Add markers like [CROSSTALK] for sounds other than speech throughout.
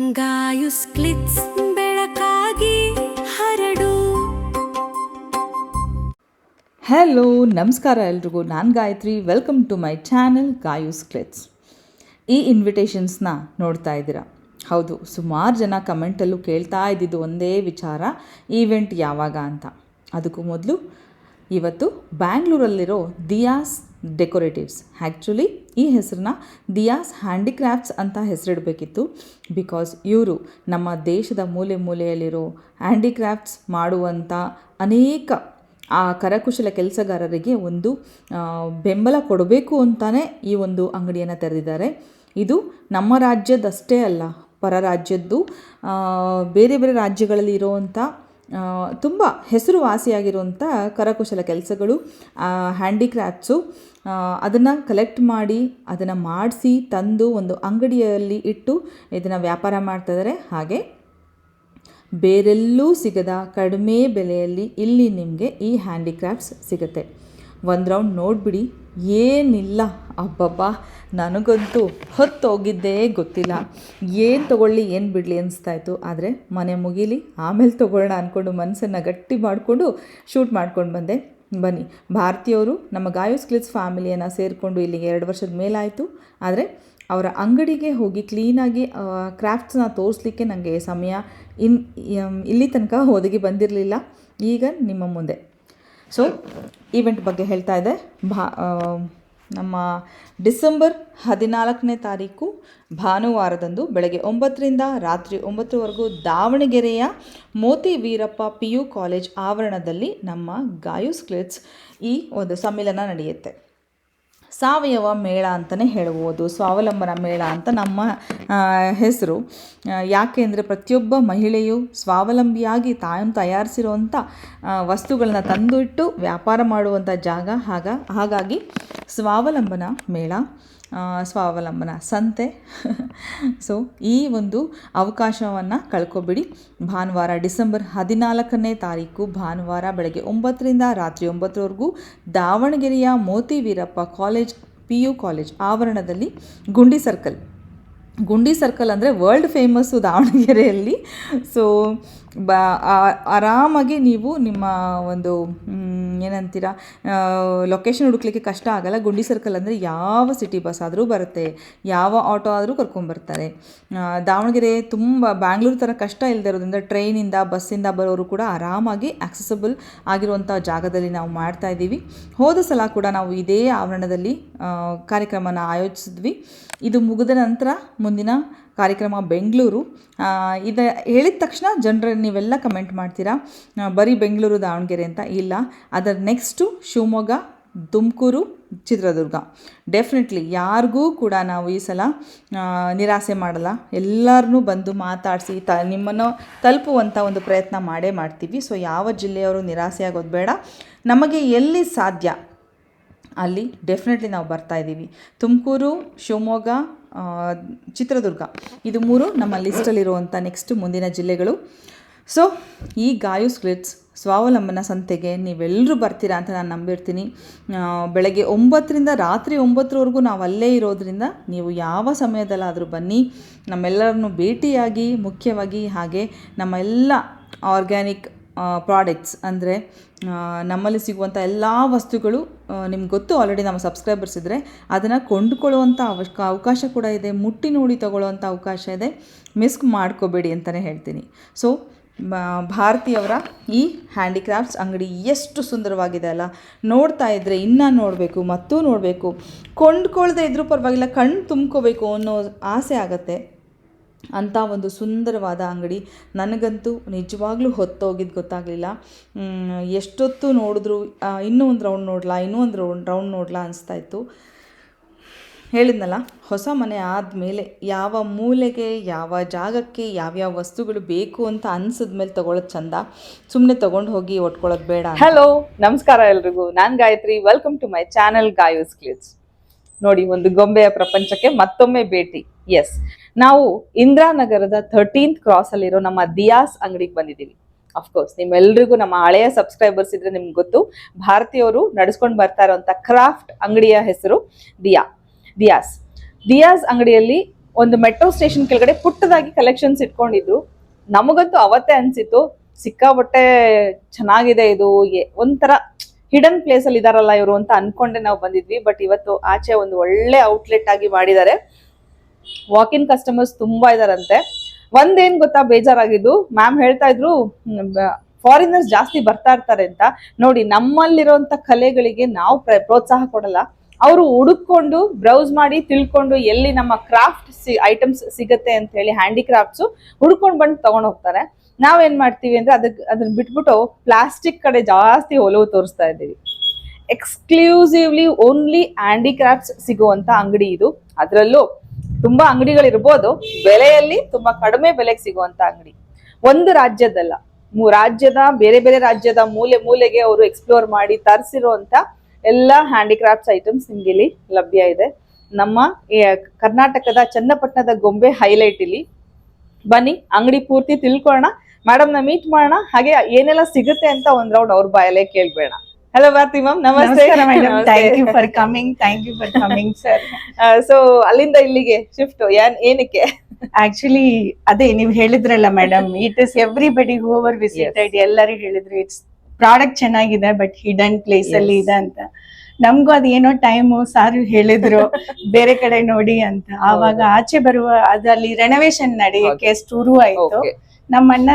ಗಾಯುಸ್ ಬೆಳಕಾಗಿ ಹರಡು. ಹಲೋ ನಮಸ್ಕಾರ ಎಲ್ರಿಗೂ. ನಾನು Gayatri. Welcome to my channel Gayu's ಕ್ಲಿಟ್ಸ್ ಈ ಇನ್ವಿಟೇಷನ್ಸ್ನ ನೋಡ್ತಾ ಇದ್ದೀರಾ? ಹೌದು, ಸುಮಾರು ಜನ ಕಮೆಂಟಲ್ಲೂ ಕೇಳ್ತಾ ಇದ್ದಿದ್ದು ಒಂದೇ ವಿಚಾರ ಈವೆಂಟ್ ಯಾವಾಗ ಅಂತ. ಅದಕ್ಕೂ ಮೊದಲು, ಇವತ್ತು ಬ್ಯಾಂಗ್ಳೂರಲ್ಲಿರೋ ದಿಯಾಸ್ ಡೆಕೋರೇಟಿವ್ಸ್. ಆ್ಯಕ್ಚುಲಿ ಈ ಹೆಸರನ್ನ ದಿಯಾಸ್ ಹ್ಯಾಂಡಿಕ್ರಾಫ್ಟ್ಸ್ ಅಂತ ಹೆಸರಿಡಬೇಕಿತ್ತು. ಬಿಕಾಸ್ ಇವರು ನಮ್ಮ ದೇಶದ ಮೂಲೆ ಮೂಲೆಯಲ್ಲಿರೋ ಹ್ಯಾಂಡಿಕ್ರಾಫ್ಟ್ಸ್ ಮಾಡುವಂಥ ಅನೇಕ ಆ ಕರಕುಶಲ ಕೆಲಸಗಾರರಿಗೆ ಒಂದು ಬೆಂಬಲ ಕೊಡಬೇಕು ಅಂತಲೇ ಈ ಒಂದು ಅಂಗಡಿಯನ್ನು ತೆರೆದಿದ್ದಾರೆ. ಇದು ನಮ್ಮ ರಾಜ್ಯದಷ್ಟೇ ಅಲ್ಲ ಪರ ರಾಜ್ಯದ್ದು ಬೇರೆ ಬೇರೆ ರಾಜ್ಯಗಳಲ್ಲಿ ಇರುವಂಥ ತುಂಬ ಹೆಸರುವಾಸಿಯಾಗಿರುವಂಥ ಕರಕುಶಲ ಕೆಲಸಗಳು ಹ್ಯಾಂಡಿಕ್ರಾಫ್ಟ್ಸು ಅದನ್ನು ಕಲೆಕ್ಟ್ ಮಾಡಿ, ಅದನ್ನು ಮಾಡಿಸಿ, ತಂದು ಒಂದು ಅಂಗಡಿಯಲ್ಲಿ ಇಟ್ಟು ಇದನ್ನು ವ್ಯಾಪಾರ ಮಾಡ್ತಾಯಿದ್ದಾರೆ ಹಾಗೆ ಬೇರೆಲ್ಲೂ ಸಿಗದ ಕಡಿಮೆ ಬೆಲೆಯಲ್ಲಿ ಇಲ್ಲಿ ನಿಮಗೆ ಈ ಹ್ಯಾಂಡಿಕ್ರಾಫ್ಟ್ಸ್ ಸಿಗುತ್ತೆ. ಒಂದು ರೌಂಡ್ ನೋಡಿಬಿಡಿ, ಏನಿಲ್ಲ. ಅಬ್ಬಬ್ಬಾ, ನನಗಂತೂ ಹೊತ್ತೋಗಿದ್ದೇ ಗೊತ್ತಿಲ್ಲ. ಏನು ತೊಗೊಳ್ಳಿ, ಏನು ಬಿಡಲಿ ಅನಿಸ್ತಾಯಿತ್ತು ಆದರೆ ಮನೆ ಮುಗೀಲಿ, ಆಮೇಲೆ ತೊಗೊಳ್ಳೋಣ ಅಂದ್ಕೊಂಡು ಮನಸ್ಸನ್ನು ಗಟ್ಟಿ ಮಾಡಿಕೊಂಡು ಶೂಟ್ ಮಾಡ್ಕೊಂಡು ಬಂದೆ. ಬನ್ನಿ ಭಾರತೀಯವರು ನಮ್ಮ ಗಾಯೋಸ್ ಕ್ಲಿಟ್ಸ್ ಫ್ಯಾಮಿಲಿಯನ್ನು ಸೇರಿಕೊಂಡು ಇಲ್ಲಿಗೆ ಎರಡು ವರ್ಷದ ಮೇಲಾಯಿತು. ಆದರೆ ಅವರ ಅಂಗಡಿಗೆ ಹೋಗಿ ಕ್ಲೀನಾಗಿ ಕ್ರಾಫ್ಟ್ಸ್ನ ತೋರಿಸ್ಲಿಕ್ಕೆ ನನಗೆ ಸಮಯ ಇನ್ ಇಲ್ಲಿ ತನಕ ಒದಗಿ ಬಂದಿರಲಿಲ್ಲ. ಈಗ ನಿಮ್ಮ ಮುಂದೆ. ಸೊ ಈವೆಂಟ್ ಬಗ್ಗೆ ಹೇಳ್ತಾ ಇದೆ ಭಾ ನಮ್ಮ ಡಿಸೆಂಬರ್ ಹದಿನಾಲ್ಕನೇ ತಾರೀಕು ಭಾನುವಾರದಂದು ಬೆಳಗ್ಗೆ ಒಂಬತ್ತರಿಂದ ರಾತ್ರಿ ಒಂಬತ್ತರವರೆಗೂ ದಾವಣಗೆರೆಯ Moti Veerappa P U college ಆವರಣದಲ್ಲಿ ನಮ್ಮ ಗಾಯುಸ್ ಕ್ಲಿಟ್ಸ್ ಈ ಒಂದು ಸಮ್ಮಿಲನ ನಡೆಯುತ್ತೆ. ಸಾವಯವ ಮೇಳ ಅಂತಲೇ ಹೇಳ್ಬೋದು ಸ್ವಾವಲಂಬನ ಮೇಳ ಅಂತ ನಮ್ಮ ಹೆಸರು. ಯಾಕೆ ಅಂದರೆ ಪ್ರತಿಯೊಬ್ಬ ಮಹಿಳೆಯು ಸ್ವಾವಲಂಬಿಯಾಗಿ ತಾನು ತಯಾರಿಸಿರುವಂಥ ವಸ್ತುಗಳನ್ನ ತಂದು ಇಟ್ಟು ವ್ಯಾಪಾರ ಮಾಡುವಂಥ ಜಾಗ. ಹಾಗ, ಹಾಗಾಗಿ ಸ್ವಾವಲಂಬನ ಮೇಳ ಸ್ವಾವಲಂಬನ ಸಂತೆ. [LAUGHS] ಸೊ ಈ ಒಂದು ಅವಕಾಶವನ್ನು ಕಳ್ಕೊಬಿಡಿ. ಭಾನುವಾರ ಡಿಸೆಂಬರ್ ಹದಿನಾಲ್ಕನೇ ತಾರೀಕು ಭಾನುವಾರ ಬೆಳಗ್ಗೆ ಒಂಬತ್ತರಿಂದ ರಾತ್ರಿ ಒಂಬತ್ತರವರೆಗೂ ದಾವಣಗೆರೆಯ Moti Veerappa college P U college ಆವರಣದಲ್ಲಿ ಗುಂಡಿ ಸರ್ಕಲ್. ಗುಂಡಿ ಸರ್ಕಲ್ ಅಂದರೆ ವರ್ಲ್ಡ್ ಫೇಮಸ್ಸು ದಾವಣಗೆರೆಯಲ್ಲಿ. ಸೊ ಬ ಆರಾಮಾಗಿ ನೀವು ನಿಮ್ಮ ಒಂದು ಏನಂತೀರ ಲೊಕೇಶನ್ ಹುಡುಕ್ಲಿಕ್ಕೆ ಕಷ್ಟ ಆಗಲ್ಲ. ಗುಂಡಿ ಸರ್ಕಲ್ ಅಂದರೆ ಯಾವ ಸಿಟಿ ಬಸ್ ಆದರೂ ಬರುತ್ತೆ. ಯಾವ ಆಟೋ ಆದರೂ ಕರ್ಕೊಂಬರ್ತಾರೆ ದಾವಣಗೆರೆ ತುಂಬ ಬ್ಯಾಂಗ್ಳೂರು ಥರ ಕಷ್ಟ ಇಲ್ಲದೆ ಇರೋದ್ರಿಂದ ಟ್ರೈನಿಂದ ಬಸ್ಸಿಂದ ಬರೋರು ಕೂಡ ಆರಾಮಾಗಿ ಆಕ್ಸೆಸಬಲ್ ಆಗಿರುವಂಥ ಜಾಗದಲ್ಲಿ ನಾವು ಮಾಡ್ತಾ ಇದ್ದೀವಿ. ಹೋದ ಸಲ ಕೂಡ ನಾವು ಇದೇ ಆವರಣದಲ್ಲಿ ಕಾರ್ಯಕ್ರಮನ ಆಯೋಜಿಸಿದ್ವಿ. ಇದು ಮುಗಿದ ನಂತರ ಮುಂದಿನ ಕಾರ್ಯಕ್ರಮ ಬೆಂಗಳೂರು. ಇದು ಹೇಳಿದ ತಕ್ಷಣ ಜನರು ನೀವೆಲ್ಲ ಕಮೆಂಟ್ ಮಾಡ್ತೀರಾ? ಬರೀ ಬೆಂಗಳೂರು ದಾವಣಗೆರೆ ಅಂತ ಇಲ್ಲ. ಅದರ ನೆಕ್ಸ್ಟು ಶಿವಮೊಗ್ಗ, ತುಮಕೂರು, ಚಿತ್ರದುರ್ಗ. ಡೆಫಿನೆಟ್ಲಿ ಯಾರಿಗೂ ಕೂಡ ನಾವು ಈ ಸಲ ನಿರಾಸೆ ಮಾಡಲ್ಲ. ಎಲ್ಲರನ್ನೂ ಬಂದು ಮಾತಾಡಿಸಿ ತ, ನಿಮ್ಮನ್ನು ತಲುಪುವಂಥ ಒಂದು ಪ್ರಯತ್ನ ಮಾಡೇ ಮಾಡ್ತೀವಿ. ಸೊ ಯಾವ ಜಿಲ್ಲೆಯವರು ನಿರಾಸೆ ಆಗೋದು ಬೇಡ. ನಮಗೆ ಎಲ್ಲಿ ಸಾಧ್ಯ? ಅಲ್ಲಿ ಡೆಫಿನೆಟ್ಲಿ ನಾವು ಬರ್ತಾ ಇದ್ದೀವಿ. ತುಮಕೂರು, ಶಿವಮೊಗ್ಗ ಚಿತ್ರದುರ್ಗ. ಇದು ಮೂರು ನಮ್ಮ ಲಿಸ್ಟಲ್ಲಿರುವಂಥ ನೆಕ್ಸ್ಟ್ ಮುಂದಿನ ಜಿಲ್ಲೆಗಳು. ಸೊ ಈ ಗಾಯು ಸ್ಕ್ರಿಟ್ಸ್ ಸ್ವಾವಲಂಬನ ಸಂತೆಗೆ ನೀವೆಲ್ಲರೂ ಬರ್ತೀರಾ ಅಂತ ನಾನು ನಂಬಿರ್ತೀನಿ. ಬೆಳಗ್ಗೆ ಒಂಬತ್ತರಿಂದ ರಾತ್ರಿ ಒಂಬತ್ತರವರೆಗೂ ನಾವು ಅಲ್ಲೇ ಇರೋದ್ರಿಂದ ನೀವು ಯಾವ ಸಮಯದಲ್ಲಾದರೂ ಬನ್ನಿ. ನಮ್ಮೆಲ್ಲರನ್ನು ಭೇಟಿಯಾಗಿ, ಮುಖ್ಯವಾಗಿ ಹಾಗೆ ನಮ್ಮ ಎಲ್ಲ ಆರ್ಗ್ಯಾನಿಕ್ ಪ್ರಾಡಕ್ಟ್ಸ್ ಅಂದರೆ ನಮ್ಮಲ್ಲಿ ಸಿಗುವಂಥ ಎಲ್ಲ ವಸ್ತುಗಳು ನಿಮ್ಗೆ ಗೊತ್ತು ಆಲ್ರೆಡಿ ನಮ್ಮ ಸಬ್ಸ್ಕ್ರೈಬರ್ಸ್ ಇದ್ದರೆ ಅದನ್ನು ಕೊಂಡುಕೊಳ್ಳುವಂಥ ಅವಶ್ ಅವಕಾಶ ಕೂಡ ಇದೆ, ಮುಟ್ಟಿ ನೋಡಿ ತಗೊಳ್ಳುವಂಥ ಅವಕಾಶ ಇದೆ ಮಿಸ್ ಮಾಡ್ಕೋಬೇಡಿ ಅಂತಲೇ ಹೇಳ್ತೀನಿ. ಸೊ ಭಾರತೀಯವರ ಈ ಹ್ಯಾಂಡಿಕ್ರಾಫ್ಟ್ಸ್ ಅಂಗಡಿ ಎಷ್ಟು ಸುಂದರವಾಗಿದೆ ಅಲ್ಲ? ನೋಡ್ತಾ ಇದ್ದರೆ ಇನ್ನೂ ನೋಡಬೇಕು, ಮತ್ತೂ ನೋಡಬೇಕು. ಕೊಂಡ್ಕೊಳ್ಳದೆ ಇದ್ರೂ ಪರವಾಗಿಲ್ಲ ಕಣ್ಣು ತುಂಬ್ಕೋಬೇಕು ಅನ್ನೋ ಆಸೆ ಆಗುತ್ತೆ. ಅಂಥ ಒಂದು ಸುಂದರವಾದ ಅಂಗಡಿ. ನನಗಂತೂ ನಿಜವಾಗ್ಲೂ ಹೊತ್ತೋಗಿದ್ದು ಗೊತ್ತಾಗಲಿಲ್ಲ. ಎಷ್ಟೊತ್ತು ನೋಡಿದ್ರು ಇನ್ನೂ ಒಂದು ರೌಂಡ್ ನೋಡ್ಲಾ, ಇನ್ನೂ ಒಂದು ರೌಂಡ್ ರೌಂಡ್ ನೋಡ್ಲಾ ಅನಿಸ್ತಾ ಇತ್ತು. ಹೇಳಿದ್ನಲ್ಲ, ಹೊಸ ಮನೆ ಆದಮೇಲೆ ಯಾವ ಮೂಲೆಗೆ, ಯಾವ ಜಾಗಕ್ಕೆ, ಯಾವ್ಯಾವ ವಸ್ತುಗಳು ಬೇಕು ಅಂತ ಅನ್ಸಿದ್ಮೇಲೆ ತಗೊಳ್ಳೋದು ಚಂದ. ಸುಮ್ಮನೆ ತೊಗೊಂಡು ಹೋಗಿ ಒಟ್ಕೊಳ್ಳೋದು ಬೇಡ ಹಲೋ ನಮಸ್ಕಾರ ಎಲ್ರಿಗೂ. ನಾನ್ Gayatri welcome to my channel Gayu's ಕ್ಲಿಟ್ಸ್ ನೋಡಿ, ಒಂದು ಗೊಂಬೆಯ ಪ್ರಪಂಚಕ್ಕೆ ಮತ್ತೊಮ್ಮೆ ಭೇಟಿ. ಎಸ್ ನಾವು ಇಂದ್ರಾನಗರದ ಥರ್ಟೀನ್ತ್ ಕ್ರಾಸ್ ಅಲ್ಲಿರೋ ನಮ್ಮ ದಿಯಾಸ್ ಅಂಗಡಿಗೆ ಬಂದಿದ್ದೀವಿ ಅಫ್ಕೋರ್ಸ್ ನಿಮ್ಮೆಲ್ಲರಿಗೂ ನಮ್ಮ ಹಳೆಯ ಸಬ್ಸ್ಕ್ರೈಬರ್ಸ್ ಇದ್ರೆ ನಿಮ್ಗೆ ಗೊತ್ತು. ಭಾರತೀಯವರು ನಡೆಸ್ಕೊಂಡು ಬರ್ತಾ ಇರುವಂತ ಕ್ರಾಫ್ಟ್ ಅಂಗಡಿಯ ಹೆಸರು ದಿಯಾ, ದಿಯಾಸ್. ದಿಯಾಸ್ ಅಂಗಡಿಯಲ್ಲಿ ಒಂದು ಮೆಟ್ರೋ ಸ್ಟೇಷನ್ ಕೆಳಗಡೆ ಪುಟ್ಟದಾಗಿ ಕಲೆಕ್ಷನ್ಸ್ ಇಟ್ಕೊಂಡಿದ್ರು. ನಮಗಂತೂ ಅವತ್ತೇ ಅನ್ಸಿತ್ತು ಸಿಕ್ಕಾಬಟ್ಟೆ ಚೆನ್ನಾಗಿದೆ ಇದು ಒಂಥರ ಹಿಡನ್ ಪ್ಲೇಸ್ ಅಲ್ಲಿ ಇದಾರಲ್ಲ ಇವರು ಅಂತ ಅನ್ಕೊಂಡೆ ನಾವು ಬಂದಿದ್ವಿ. ಬಟ್ ಇವತ್ತು ಆಚೆ ಒಂದು ಒಳ್ಳೆ ಔಟ್ಲೆಟ್ ಆಗಿ ಮಾಡಿದ್ದಾರೆ. ವಾಕ್ ಇನ್ ಕಸ್ಟಮರ್ಸ್ ತುಂಬಾ ಇದಾರಂತೆ. ಒಂದೇನ್ ಗೊತ್ತಾ, ಬೇಜಾರಾಗಿದ್ದು. ಮ್ಯಾಮ್ ಹೇಳ್ತಾ ಇದ್ರು ಫಾರಿನರ್ಸ್ ಜಾಸ್ತಿ ಬರ್ತಾ ಇರ್ತಾರೆ ಅಂತ. ನೋಡಿ, ನಮ್ಮಲ್ಲಿರುವಂತ ಕಲೆಗಳಿಗೆ ನಾವು ಪ್ರ- ಪ್ರೋತ್ಸಾಹ ಕೊಡಲ್ಲ. ಅವರು ಹುಡುಕೊಂಡು ಬ್ರೌಸ್ ಮಾಡಿ, ತಿಳ್ಕೊಂಡು ಎಲ್ಲಿ ನಮ್ಮ ಕ್ರಾಫ್ಟ್ ಐಟಮ್ಸ್ ಸಿಗತ್ತೆ ಅಂತ ಹೇಳಿ ಹ್ಯಾಂಡಿಕ್ರಾಫ್ಟ್ಸ್ ಹುಡ್ಕೊಂಡು ಬಂದು ತಗೊಂಡ್ ಹೋಗ್ತಾರೆ. ನಾವೇನ್ ಮಾಡ್ತೀವಿ ಅಂದ್ರೆ ಅದಕ್ಕೆ ಅದನ್ನ ಬಿಟ್ಬಿಟ್ಟು ಪ್ಲಾಸ್ಟಿಕ್ ಕಡೆ ಜಾಸ್ತಿ ಒಲವು ತೋರಿಸ್ತಾ ಇದ್ದೀವಿ. ಎಕ್ಸ್ಕ್ಲೂಸಿವ್ಲಿ ಓನ್ಲಿ ಹ್ಯಾಂಡಿಕ್ರಾಫ್ಟ್ಸ್ ಸಿಗುವಂತ ಅಂಗಡಿ ಇದು. ಅದರಲ್ಲೂ ತುಂಬಾ ಅಂಗಡಿಗಳಿರ್ಬೋದು, ಬೆಲೆಯಲ್ಲಿ ತುಂಬಾ ಕಡಿಮೆ ಬೆಲೆಗೆ ಸಿಗುವಂತ ಅಂಗಡಿ. ಒಂದು ರಾಜ್ಯದಲ್ಲ ರಾಜ್ಯದ, ಬೇರೆ ಬೇರೆ ರಾಜ್ಯದ ಮೂಲೆ ಮೂಲೆಗೆ ಅವರು ಎಕ್ಸ್ಪ್ಲೋರ್ ಮಾಡಿ ತರಿಸಿರುವಂತ ಎಲ್ಲ ಹ್ಯಾಂಡಿಕ್ರಾಫ್ಟ್ಸ್ ಐಟಮ್ಸ್ ನಿಮ್ಗೆ ಇಲ್ಲಿ ಲಭ್ಯ ಇದೆ. ನಮ್ಮ ಕರ್ನಾಟಕದ ಚನ್ನಪಟ್ಟಣದ ಗೊಂಬೆ ಹೈಲೈಟ್ ಇಲ್ಲಿ. ಬನ್ನಿ, ಅಂಗಡಿ ಪೂರ್ತಿ ತಿಳ್ಕೊಳ್ಳೋಣ. ಮೇಡಮ್ನ ಮೀಟ್ ಮಾಡೋಣ. ಹಾಗೆ ಏನೆಲ್ಲ ಸಿಗುತ್ತೆ ಅಂತ ಒಂದ್ ರೌಂಡ್ ಅವ್ರ ಬಾಯಲ್ಲೇ ಕೇಳ್ಬೇಡ. ಹಲೋ ಭಾರತಿ ಮ್ಯಾಮ್ ನಮಸ್ತೆ. Thank you for coming thank you for coming sir so ಅಲ್ಲಿಂದ ಇಲ್ಲಿಗೆ ಶಿಫ್ಟ್ ಏನ್ ಏನಕ್ಕೆ? [LAUGHS] ಆಕ್ಚುಲಿ ಅದೇ ನೀವು ಹೇಳಿದ್ರಲ್ಲ madam it is everybody over visited ಎಲ್ಲರಿಗೂ ಹೇಳಿದ್ರು ಇಟ್ಸ್ ಪ್ರಾಡಕ್ಟ್ ಚೆನ್ನಾಗಿದೆ ಬಟ್ ಹಿಡನ್ ಪ್ಲೇಸ್ ಅಲ್ಲಿ ಇದೆ ಅಂತ. ನಮ್ಗೂ ಅದೇನೋ ಟೈಮು ಸಾರು ಹೇಳಿದ್ರು [LAUGHS] ಬೇರೆ ಕಡೆ ನೋಡಿ ಅಂತ. ಆವಾಗ ಆಚೆ ಬರುವ ಅದಲ್ಲಿ ರೆನೋವೇಶನ್ ನಡೆಯಕ್ಕೆ ಶುರು ಆಯ್ತು ನಮ್ಮ ನಮ್ಮನ್ನ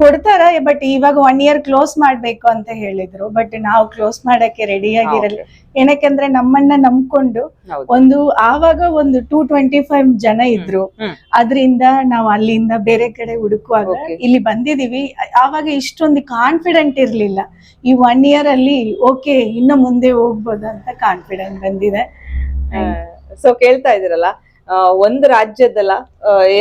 ಕೊಡ್ತಾರ ಬಟ್ ಇವಾಗ ಒನ್ ಇಯರ್ ಕ್ಲೋಸ್ ಮಾಡ್ಬೇಕು ಅಂತ ಹೇಳಿದ್ರು. ಬಟ್ ನಾವು ಕ್ಲೋಸ್ ಮಾಡಕ್ಕೆ ರೆಡಿ ಆಗಿರಲ್ಲ. ಏನಕ್ಕೆಂದ್ರೆ ನಮ್ಮನ್ನ ನಂಬ್ಕೊಂಡು ಒಂದು ಆವಾಗ ಒಂದು ಟೂ ಟ್ವೆಂಟಿ ಫೈವ್ ಜನ ಇದ್ರು. ಅದ್ರಿಂದ ನಾವು ಅಲ್ಲಿಂದ ಬೇರೆ ಕಡೆ ಹುಡುಕುವಾಗ ಇಲ್ಲಿ ಬಂದಿದೀವಿ. ಆವಾಗ ಇಷ್ಟೊಂದು ಕಾನ್ಫಿಡೆಂಟ್ ಇರ್ಲಿಲ್ಲ. ಈ ಒನ್ ಇಯರ್ ಅಲ್ಲಿ ಓಕೆ ಇನ್ನು ಮುಂದೆ ಹೋಗ್ಬೋದು ಅಂತ ಕಾನ್ಫಿಡೆಂಟ್ ಬಂದಿದೆ. ಸೊ ಕೇಳ್ತಾ ಇದೀರಲ್ಲ ಒಂದು ರಾಜ್ಯದಲ್ಲ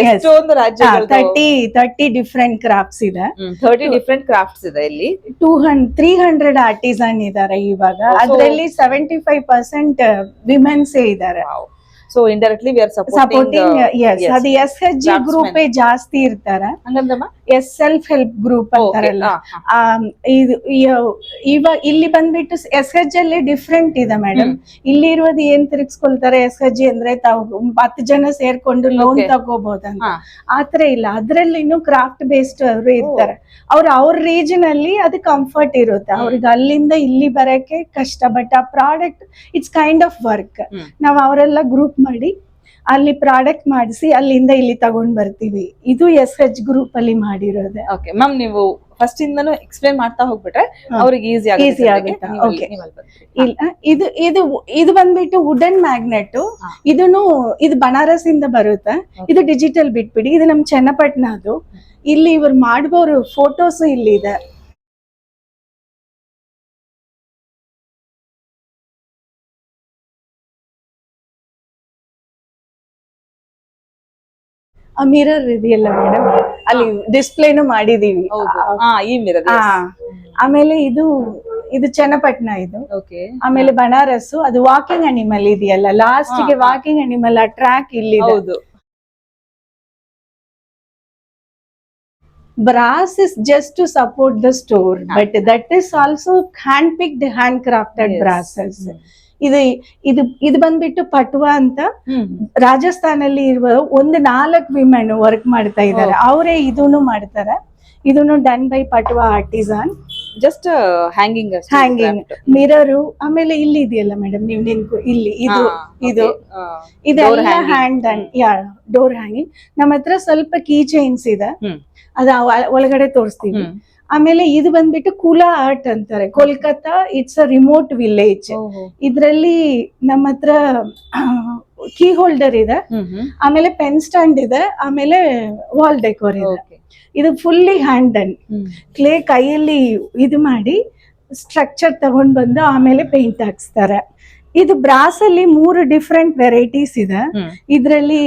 ಎಷ್ಟೊಂದು ರಾಜ್ಯ ತರ್ಟಿ ತರ್ಟಿ ಡಿಫ್ರೆಂಟ್ ಕ್ರಾಫ್ಟ್ಸ್ ಇದೆ. ತರ್ಟಿ ಡಿಫ್ರೆಂಟ್ ಕ್ರಾಫ್ಟ್ಸ್ ಇದೆ ಇಲ್ಲಿ. Two hundred three hundred artisan ಇದಾರೆ ಇವಾಗ. ಅದರಲ್ಲಿ ಸೆವೆಂಟಿ ಫೈವ್ ಪರ್ಸೆಂಟ್ ವಿಮೆನ್ಸೇ ಇದಾರೆ. So indirectly we are supporting S ಅದು ಎಸ್ ಎಚ್ ಜಿ ಗ್ರೂಪ್ ಜಾಸ್ತಿ ಇರ್ತಾರೆ. ಎಸ್ ಸೆಲ್ಫ್ ಹೆಲ್ಪ್ ಗ್ರೂಪ್ ಅಂತಾರಲ್ಲ. ಇದು ಇವಾಗ ಇಲ್ಲಿ ಬಂದ್ಬಿಟ್ಟು ಎಸ್ ಎಚ್ ಅಲ್ಲಿ ಡಿಫ್ರೆಂಟ್ ಇದೆ ಮೇಡಮ್ ಇಲ್ಲಿ ಇರೋದು ಏನ್ ತಿರುಗಿಸ್ಕೊಳ್ತಾರೆ? ಎಸ್ ಎಚ್ ಜಿ ಅಂದ್ರೆ ತಾವು ಹತ್ತು ಜನ ಸೇರ್ಕೊಂಡು ಲೋನ್. ತಗೋಬಹುದಂತ ಆತರ ಇಲ್ಲ. ಅದ್ರಲ್ಲಿ ಇನ್ನು ಕ್ರಾಫ್ಟ್ ಬೇಸ್ಡ್ ಅವರು ಇರ್ತಾರೆ. ಅವ್ರ ಅವ್ರ ರೀಜನ್ ಅಲ್ಲಿ ಅದು ಕಂಫರ್ಟ್ ಇರುತ್ತೆ. ಅವ್ರಿಗೆ ಅಲ್ಲಿಂದ ಇಲ್ಲಿ ಬರಕ್ಕೆ ಕಷ್ಟ. ಬಟ್ ಆ product it's kind of work ನಾವ್ ಅವರೆಲ್ಲ ಗ್ರೂಪ್ ಮಾಡಿ ಅಲ್ಲಿ ಪ್ರಾಡಕ್ಟ್ ಮಾಡಿಸಿ ಅಲ್ಲಿಂದ ಇಲ್ಲಿ ತಗೊಂಡ್ ಬರ್ತೀವಿ. ಇದು ಎಸ್ ಎಚ್ ಗ್ರೂಪ್ ಅಲ್ಲಿ ಮಾಡಿರೋದೆ. ಓಕೆ ಮ್ಯಾಮ್ ನೀವು ಫಸ್ಟ್ ಇಂದನು ಎಕ್ಸ್ಪ್ಲೇನ್ ಮಾಡ್ತಾ ಹೋಗ್ಬಿಟ್ರೆ. ಅವ್ರಿಗೆ ಈಸಿ ಈಸಿ ಆಗುತ್ತೆ, ಓಕೆ ಇಲ್ಲ ಇದು ಇದು ಇದು ಬಂದ್ಬಿಟ್ಟು ವುಡನ್ ಮ್ಯಾಗ್ನೆಟ್. ಇದನ್ನು ಇದು ಬನಾರಸ್ ಇಂದ ಬರುತ್ತೆ ಇದು ಡಿಜಿಟಲ್ ಬಿಟ್ಬಿಡಿ. ಇದು ನಮ್ ಚನ್ನಪಟ್ಟಣದು ಇಲ್ಲಿ ಇವ್ರು ಮಾಡುವವರು ಫೋಟೋಸ್ ಇಲ್ಲಿ ಮಿರರ್ ಇದೆಯಲ್ಲ ಮೇಡಮ್ ಅಲ್ಲಿ ಡಿಸ್ಪ್ಲೇನು ಮಾಡಿದೀವಿ. ಹಾ ಈ ಮಿರರ್ ಆಮೇಲೆ ಇದು ಇದು ಚನ್ನಪಟ್ಟಣ ಇದು. ಆಮೇಲೆ ಬನಾರಸ್ ಅದು ವಾಕಿಂಗ್ ಅನಿಮಲ್ ಇದೆಯಲ್ಲ. ಲಾಸ್ಟ್ಗೆ. ವಾಕಿಂಗ್ ಅನಿಮಲ್ ಆ ಟ್ರ್ಯಾಕ್ ಇಲ್ಲಿ ಹೌದು. Brass is just to support the store but that is also hand picked hand crafted brasses brasses ಇದು ಇದು ಇದು ಬಂದ್ಬಿಟ್ಟು ಪಟ್ವಾ ಅಂತ ರಾಜಸ್ಥಾನಲ್ಲಿ ಇರುವ ಒಂದು ನಾಲ್ಕು ವಿಮೆನ್ ವರ್ಕ್ ಮಾಡ್ತಾ ಇದ್ದಾರೆ. ಅವರೇ ಇದನ್ನು ಮಾಡ್ತಾರೆ. ಇದನ್ನು done by Patwa artisan just hanging hanging mirror ಆಮೇಲೆ ಇಲ್ಲಿ ಇದೆಯಲ್ಲ ಮೇಡಮ್ ನೀವು ನಿನ್ಕು ಇಲ್ಲಿ ಇದು ಇದು. ಇದೆಲ್ಲ hand done yeah door hanging ನಮ್ಮ ಹತ್ರ ಸ್ವಲ್ಪ ಕೀ ಚೈನ್ಸ್ ಇದೆ. ಅದ ಒಳ- ಒಳಗಡೆ ತೋರಿಸ್ತೀವಿ. ಆಮೇಲೆ ಇದು ಬಂದ್ಬಿಟ್ಟು ಕುಲಾ ಆರ್ಟ್ ಅಂತಾರೆ. Kolkata it's a remote village ಇದ್ರಲ್ಲಿ ನಮ್ಮ ಹತ್ರ ಕೀ ಹೋಲ್ಡರ್ ಇದೆ. ಆಮೇಲೆ ಪೆನ್ ಸ್ಟ್ಯಾಂಡ್ ಇದೆ ಆಮೇಲೆ ವಾಲ್ ಡೆಕೋರ್ ಇದೆ. ಇದು ಫುಲ್ಲಿ ಹ್ಯಾಂಡ್ ಡನ್ ಕ್ಲೇ ಕೈಯಲ್ಲಿ ಇದು ಮಾಡಿ ಸ್ಟ್ರಕ್ಚರ್ ತಗೊಂಡ್ ಬಂದು ಆಮೇಲೆ ಪೇಂಟ್ ಹಾಕ್ಸ್ತಾರೆ. ಇದು ಬ್ರಾಸ್ ಅಲ್ಲಿ ಮೂರು ಡಿಫ್ರೆಂಟ್ ವೆರೈಟೀಸ್ ಇದೆ. ಇದ್ರಲ್ಲಿ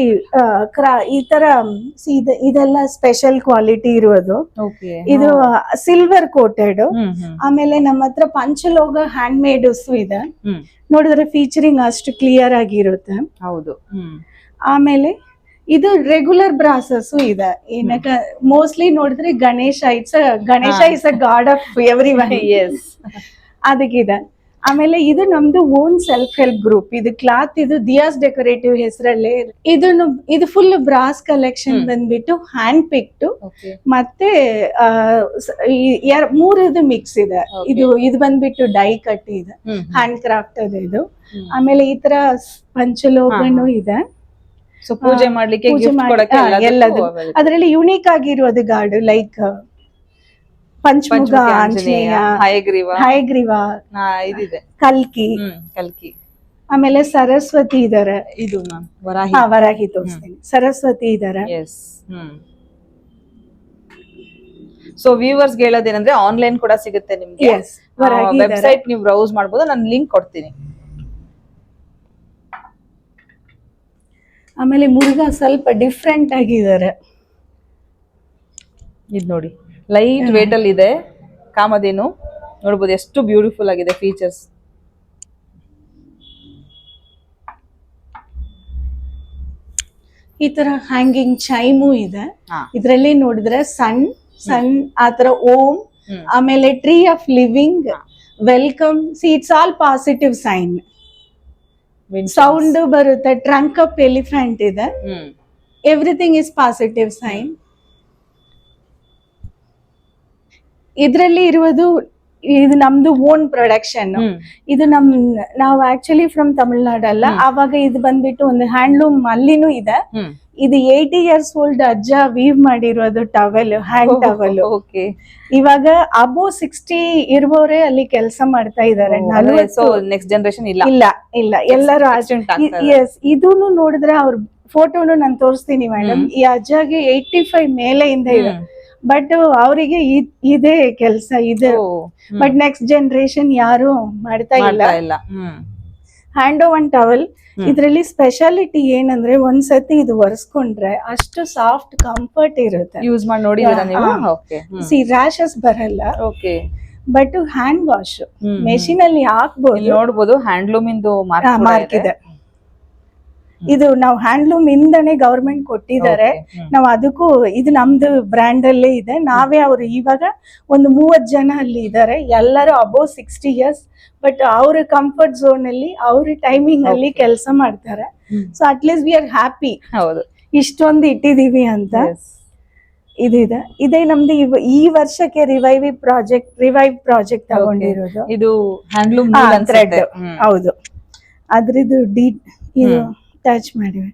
ಈ ತರ ಇದೆಲ್ಲ ಸ್ಪೆಷಲ್ ಕ್ವಾಲಿಟಿ ಇರೋದು. ಇದು ಸಿಲ್ವರ್ ಕೋಟೆಡ್ ಆಮೇಲೆ ನಮ್ಮ ಹತ್ರ ಪಂಚಲೋಗ ಹ್ಯಾಂಡ್ ಮೇಡ್ಸ್ ಇದೆ. ನೋಡಿದ್ರೆ ಫೀಚರಿಂಗ್ ಅಷ್ಟು ಕ್ಲಿಯರ್ ಆಗಿರುತ್ತೆ. ಹೌದು. ಆಮೇಲೆ ಇದು ರೆಗ್ಯುಲರ್ ಬ್ರಾಸಸ್ ಇದೆ. ಏನಕ ಮೋಸ್ಟ್ಲಿ ನೋಡಿದ್ರೆ Ganesha it's Ganesha. Is a god of everyone ಅದಕ್ಕಿದೆ. ಆಮೇಲೆ ಇದು ನಮ್ದು ಓನ್ ಸೆಲ್ಫ್ ಹೆಲ್ಪ್ ಗ್ರೂಪ್ ಇದು ಕ್ಲಾತ್ ಇದು ದಿಯಾಸ್ ಡೆಕೋರೇಟಿವ್ ಹೆಸರಲ್ಲೇ ಇದನ್ನು ಇದು ಫುಲ್ ಬ್ರಾಸ್ ಕಲೆಕ್ಷನ್ ಬಂದ್ಬಿಟ್ಟು ಹ್ಯಾಂಡ್ ಪಿಕ್ಟ್ ಮತ್ತೆ ಮೂರದು ಮಿಕ್ಸ್ ಇದೆ. ಇದು ಇದು ಬಂದ್ಬಿಟ್ಟು ಡೈ ಕಟ್ ಇದೆ. ಹ್ಯಾಂಡ್ ಕ್ರಾಫ್ಟ್ ಅದು ಇದು. ಆಮೇಲೆ ಈ ತರ ಹಾ. ಇದೆ. ಪೂಜೆ ಮಾಡ್ಲಿಕ್ಕೆ ಎಲ್ಲದು. ಅದರಲ್ಲಿ ಯುನೀಕ್ ಆಗಿರೋದು ಗಾರ್ಡ್ ಲೈಕ್ ಪಂಚಮುಖ ಆಂಜನೇಯ ಹಯಗ್ರೀವ. ಹಯಗ್ರೀವ ಹಾ, ಇದಿದೆ. ಕಲ್ಕಿ. ಕಲ್ಕಿ. ಆಮೇಲೆ ಸರಸ್ವತಿ ಇದಾರೆ. ಇದು ಮ್ಯಾಮ್ ವರಾಹಿ. ವರಾಹಿ ತೋರಿಸ್ತೀನಿ. ಸರಸ್ವತಿ ಇದಾರೆ. Yes hmm. ಸೊ ವ್ಯೂವರ್ಸ್ ಹೇಳೋದೇನಂದ್ರೆ ಆನ್ಲೈನ್ ಕೂಡ ಸಿಗುತ್ತೆ ನಿಮ್ಗೆ. ವೆಬ್ಸೈಟ್ ನೀವು ಬ್ರೌಸ್ ಮಾಡಬಹುದು ನಾನು ಲಿಂಕ್ ಕೊಡ್ತೀನಿ. ಆಮೇಲೆ ಮುರುಘಾ ಸ್ವಲ್ಪ ಡಿಫ್ರೆಂಟ್ ಆಗಿದ್ದಾರೆ. ಇದು ನೋಡಿ. ಲೈಟ್ ವೇಟ್ ಅಲ್ಲಿ ಇದೆ. ಕಾಮಧೇನು. ನೋಡ್ಬೋದು ಎಷ್ಟು ಬ್ಯೂಟಿಫುಲ್ ಆಗಿದೆ ಫೀಚರ್ಸ್ ಈ ತರ ಹ್ಯಾಂಗಿಂಗ್ ಚೈಮು ಇದೆ. ಇದರಲ್ಲಿ ನೋಡಿದ್ರೆ ಸನ್ ಸನ್ ಆತರ ಓಂ. ಆಮೇಲೆ tree of living welcome see it's all positive sign sound ಬರುತ್ತೆ ಟ್ರಂಕ್ ಅಪ್ ಎಲಿಫೆಂಟ್ ಇದೆ. ಎವ್ರಿಥಿಂಗ್ ಇಸ್ ಪಾಸಿಟಿವ್ ಸೈನ್ ಇದರಲ್ಲಿ ಇರುವುದು ಇದು ನಮ್ದು ಓನ್ ಪ್ರೊಡಕ್ಷನ್ ಇದು ನಮ್ ನಾವು ಆಕ್ಚುಲಿ ಫ್ರಮ್ ತಮಿಳ್ನಾಡು ಅಲ್ಲ. ಅವಾಗ ಇದು ಬಂದ್ಬಿಟ್ಟು ಒಂದು ಹ್ಯಾಂಡ್ಲೂಮ್ ಅಲ್ಲಿನೂ ಇದೆ. ಇದು ಏಟಿ ಇಯರ್ಸ್ ಓಲ್ಡ್ ಅಜ್ಜ ವೀವ್ ಮಾಡಿರೋದು ಟವೆಲ್ ಹ್ಯಾಂಡ್ ಟವೆಲ್ ಓಕೆ ಇವಾಗ ಅಬೋ ಸಿಕ್ಸ್ಟಿ ಇರುವವರೇ ಅಲ್ಲಿ ಕೆಲಸ ಮಾಡ್ತಾ ಇದಾರೆ ನೆಕ್ಸ್ಟ್ ಜನರೇಷನ್ ಇಲ್ಲ. ಇಲ್ಲ ಇಲ್ಲ. ಎಲ್ಲರೂ ಎಸ್ ಇದೂನು ನೋಡಿದ್ರೆ ಅವ್ರ ಫೋಟೋನು ನಾನು ತೋರಿಸ್ತೀನಿ ಮೇಡಮ್ ಈ ಅಜ್ಜಗೆ ಏಯ್ಟಿ ಫೈವ್ ಮೇಲೆಯಿಂದ ಇದೆ. ಹ್ಮ್. ಬಟ್ ಅವರಿಗೆ ಇದೇ ಕೆಲಸ ಇದೆ. ಬಟ್ ನೆಕ್ಸ್ಟ್ ಜನರೇಷನ್ ಯಾರು ಮಾಡ್ತಾ ಇಲ್ಲ. ಹ್ಯಾಂಡ್ ಓವನ್ ಟವಲ್ ಇದ್ರಲ್ಲಿ ಸ್ಪೆಷಾಲಿಟಿ ಏನಂದ್ರೆ ಒಂದ್ಸತಿ ಇದು ಒರೆಸ್ಕೊಂಡ್ರೆ ಅಷ್ಟು ಸಾಫ್ಟ್ ಕಂಫರ್ಟ್ ಇರುತ್ತೆ. ಯೂಸ್ ಮಾಡಿ ನೋಡಿ ಸಿ ರ್ಯಾಶಸ್ ಬರಲ್ಲ. Okay but hand wash. Machine ಅಲ್ಲಿ ಹಾಕ್ಬೋದು. ನೋಡ್ಬೋದು ಹ್ಯಾಂಡ್ಲೂಮ್ ಇಂದು ಮಾರ್ಕ್ ಇದೆ. ಇದು ನಾವು ಹ್ಯಾಂಡ್ಲೂಮ್ ಇಂದನೇ ಗವರ್ಮೆಂಟ್ ಕೊಟ್ಟಿದ್ದಾರೆ. ನಾವು ಅದಕ್ಕೂ ಇದು ನಮ್ದು ಬ್ರ್ಯಾಂಡ್ ಅಲ್ಲೇ ಇದೆ. ನಾವೇ ಅವರು ಇವಾಗ ಒಂದು ಮೂವತ್ ಜನ ಅಲ್ಲಿ ಇದ್ದಾರೆ ಎಲ್ಲರೂ ಅಬೋವ್ ಸಿಕ್ಸ್ಟಿ ಇಯರ್ಸ್ ಬಟ್ ಅವ್ರ ಕಂಫರ್ಟ್ ಝೋನ್ ಅಲ್ಲಿ ಅವ್ರ ಟೈಮಿಂಗ್ ಅಲ್ಲಿ ಕೆಲಸ ಮಾಡ್ತಾರೆ. So so at least we are happy ಹೌದು. ಇಷ್ಟೊಂದು ಇಟ್ಟಿದೀವಿ ಅಂತ. ಇದಿದೆ. ಇದೇ ನಮ್ದು ಈ ವರ್ಷಕ್ಕೆ ರಿವೈವ್ ಪ್ರಾಜೆಕ್ಟ್ ರಿವೈವ್ ಪ್ರಾಜೆಕ್ಟ್ ತಗೊಂಡಿರೋದು. ಇದು ಹ್ಯಾಂಡ್ಲೂಮ್. ಹೌದು. ಅದ್ರದ್ದು ಡಿ ಇದು ಟಚ್ ಮಾಡಿವೆ.